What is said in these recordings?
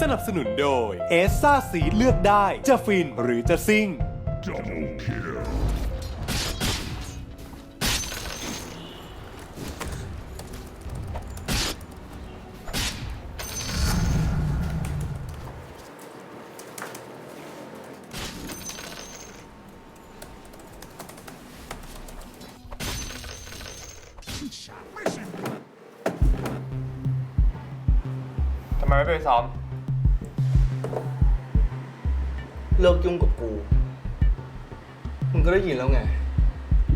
สนับสนุนโดยเอสซ่าสีเลือกได้ จะฟินหรือจะซิ่ง ทำไมไม่ไปซ้อม เลิกยุ่งกับกู มึงก็ได้ยินแล้วไง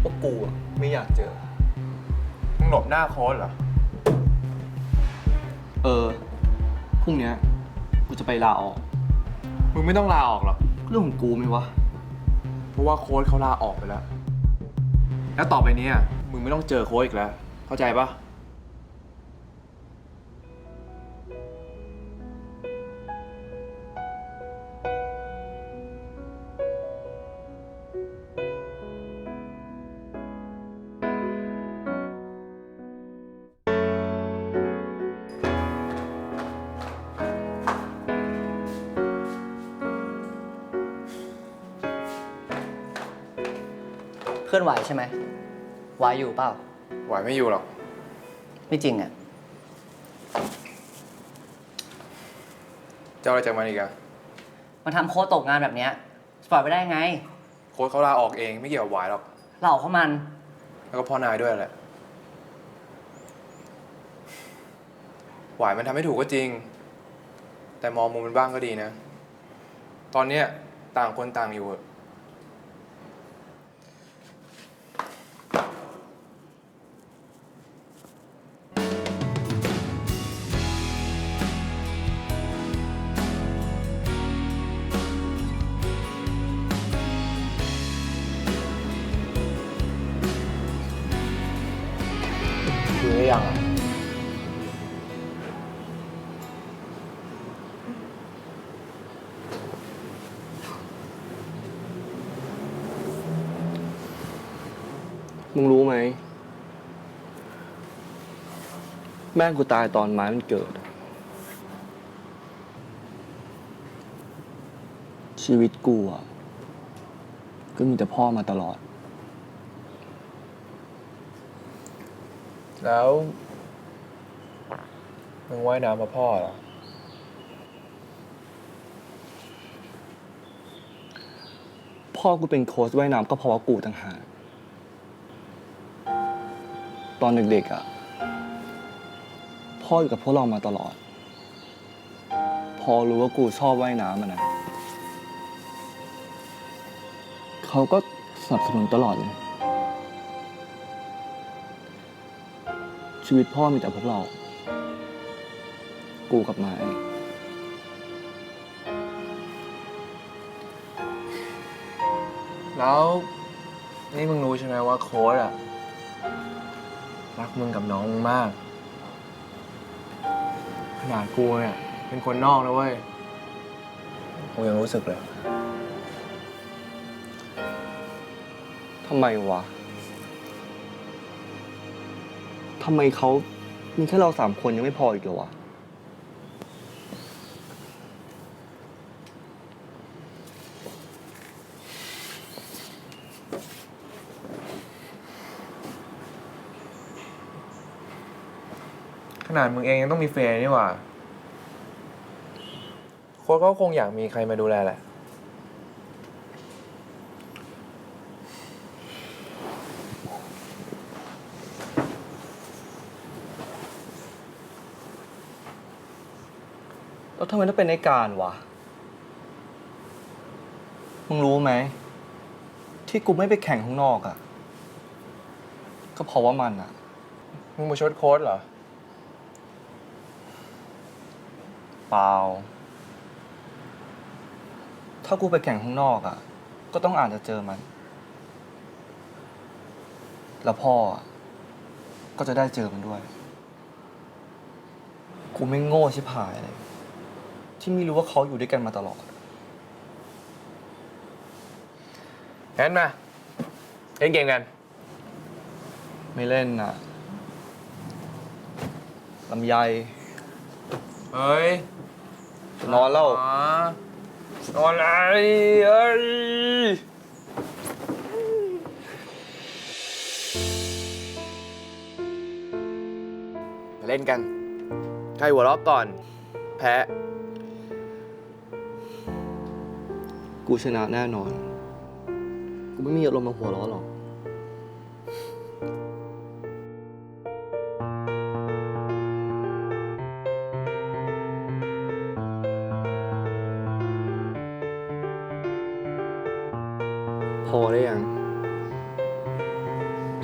ว่ากูอะไม่อยากเจอ มึงหลบหน้าโค้ชเหรอ เออ พรุ่งเนี้ยกูจะไปลาออก มึงไม่ต้องลาออกหรอก เรื่องของกูไหมวะ เพราะว่าโค้ชเขาลาออกไปแล้ว แล้วต่อไปเนี้ยมึงไม่ต้องเจอโค้ชอีกแล้ว เข้าใจปะ อนไหวใช่ไหมไหวอยู่เปล่า ไหวไม่อยู่หรอก ไม่จริงอะจะเอาอะไรจากมันอีกอะมันทำโค้ดตกงานแบบเนี้ยจะปล่อยไปได้ไง โค้ชเขาลาออกเองไม่เกี่ยวกับไหวหรอกเราเข้ามัน แล้วก็พ่อนายด้วยแหละ หวายมันทำให้ถูกก็จริง แต่มองมุมมันบ้างก็ดีนะ ตอนเนี้ยต่างคนต่างอยู่อะ คุยได้ยังมึงรู้ไหม แม่กูตายตอนไม้มันเกิด ชีวิตกูอะ ก็มีแต่พ่อมาตลอด แล้วมึงว่ายน้ำมาพ่อเหรอ พ่อกูเป็นโค้ชว่ายน้ำก็เพราะว่ากูต่างหากตอนเด็กๆอะ พ่ออยู่กับพวกเรามาตลอด พอรู้ว่ากูชอบว่ายน้ำอะนะ เขาก็สนับสนุนตลอดเลย ชีวิตพ่อมีแต่พวกเรา กูกับไม้แล้วนี่มึงรู้ใช่ไหมว่าโค้ชอะรักมึงกับน้องมึงมาก ขนาดกูเนี่ยเป็นคนนอกนะเว้ย กูยังรู้สึกเลย ทำไมวะ ทำไมเขามีแค่เราสามคนยังไม่พออีกเหรอวะ ขนาดมึงเองยังต้องมีเฟนนี่หว่าโค้ชเขาคงอยากมีใครมาดูแลแหละ แล้วทำไมต้องเป็นในการวะ มึงรู้ไหม ที่กูไม่ไปแข่งข้างนอกอะ่ะ ก็เพราะว่ามันอะ่ะ มึงมาชดโค้ชเหรอ เปล่า ถ้ากูไปแข่งข้างนอกอะ่ะ ก็ต้องอาจจะเจอมัน แล้วพ่ออะก็จะได้เจอมันด้วย กูไม่โง่ชิบหายเลย ที่ไม่รู้ว่าเขาอยู่ด้วยกันมาตลอด งั้นมา เล่นเกมกัน ไม่เล่นน่ะลำไยเฮ้ยนอนแล้วนอนอะไรเอ้ยเล่นกัน ใครหัวเราะก่อน แพ้ กูชนะแน่นอน กูไม่มีอารมณ์มาหัวเร้อนหรอกพอได้ยัง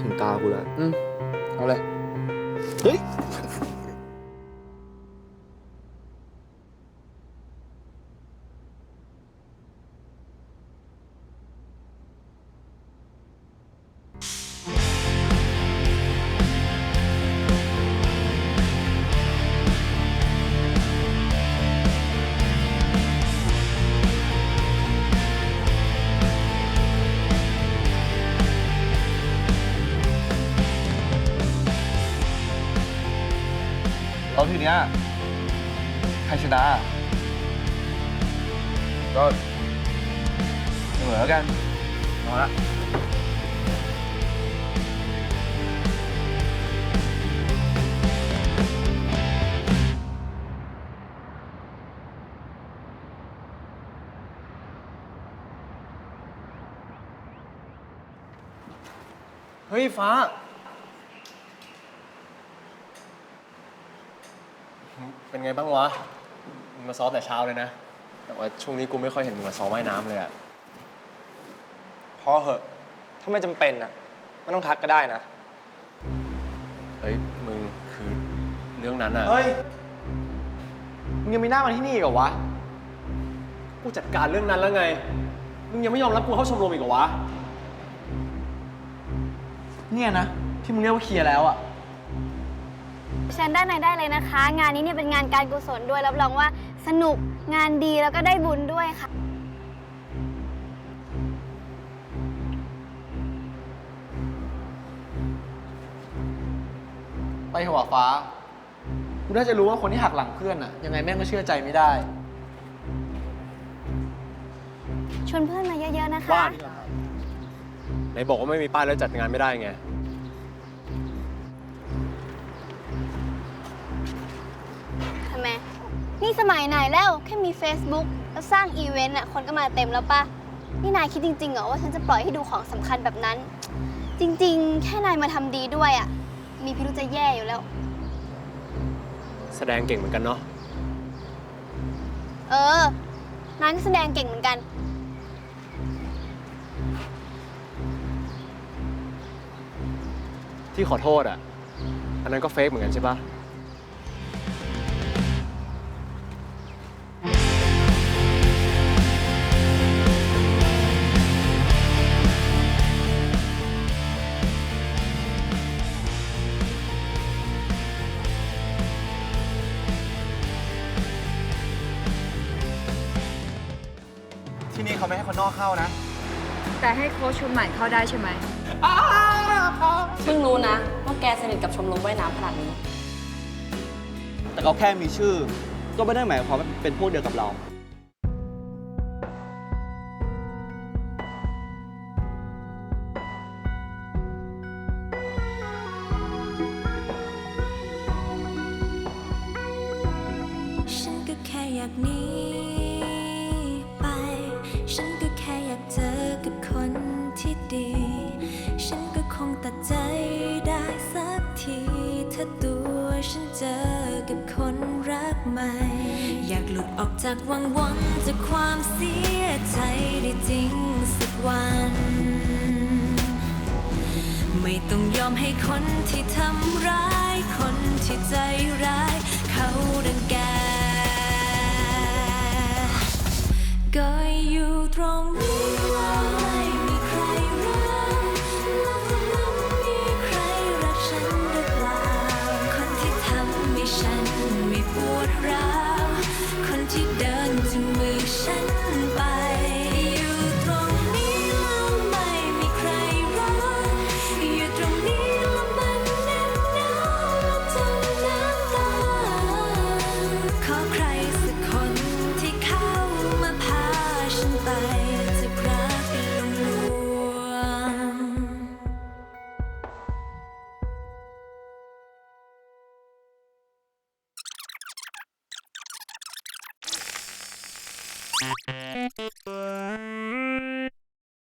ถึงตากูแล้ว อืมเอาเลย เฮ้ย แล้วทีเนี้ยใครชนะ ก็เสมอแล้วกันนอนละ เฮ้ยฟ้า เป็นไงบ้างวะมึงมาซ้อมแต่เช้าเลยนะ แต่ว่าช่วงนี้กูไม่ค่อยเห็นมึงมาซ้อมว่ายน้ำเลยอะพอเหอะ ถ้าไม่จำเป็นอะไม่ต้องทักก็ได้นะ เฮ้ย มึงคือเรื่องนั้นอะเฮ้ย มึงยังมีหน้ามาที่นี่อีกเหรอวะ กูจัดการเรื่องนั้นแล้วไง มึงยังไม่ยอมรับกูเข้าชมรมอีกเหรอวะ เนี่ยนะ ที่มึงเรียกว่าเคลียร์แล้วอะ เชิญด้านในได้เลยนะคะ งานนี้เนี่ยเป็นงานการกุศลด้วยรับรองว่าสนุกงานดีแล้วก็ได้บุญด้วยค่ะ ไปหัวฟ้ากูน่าจะรู้ว่าคนที่หักหลังเพื่อนอะยังไงแม่งก็เชื่อใจไม่ได้ ชวนเพื่อนมาเยอะๆนะคะว่าไหนบอกว่าไม่มีป้ายแล้วจัดงานไม่ได้ไง นี่สมัยไหนแล้วแค่มี Facebook แล้วสร้างอีเวนต์อะคนก็มาเต็มแล้วปะนี่นายคิดจริงๆเหรอว่าฉันจะปล่อยให้ดูของสำคัญแบบนั้น จริงๆ แค่นายมาทำดีด้วยอะ มีพิรุธจะแย่อยู่แล้ว แสดงเก่งเหมือนกันเนาะ เออนายก็แสดงเก่งเหมือนกัน ที่ขอโทษอะอันนั้นก็เฟกเหมือนกันใช่ปะ คนนอกเข้านะ แต่ให้โค้ชชุดใหม่เข้าได้ใช่ไหมเพิ่งรู้นะว่าแกสนิทกับชมรมว่ายน้ำขนาดนี้ แต่เขาแค่มีชื่อ ก็ไม่ได้หมายความว่าเป็นพวกเดียวกับเรา เจอกับคนรักใหม่ อยากหลุดออกจากวังวนจากความเสียใจได้จริงสักวัน ไม่ต้องยอมให้คนที่ทำร้าย คนที่ใจร้าย เขาดังแก ก็อยู่ตรงนี้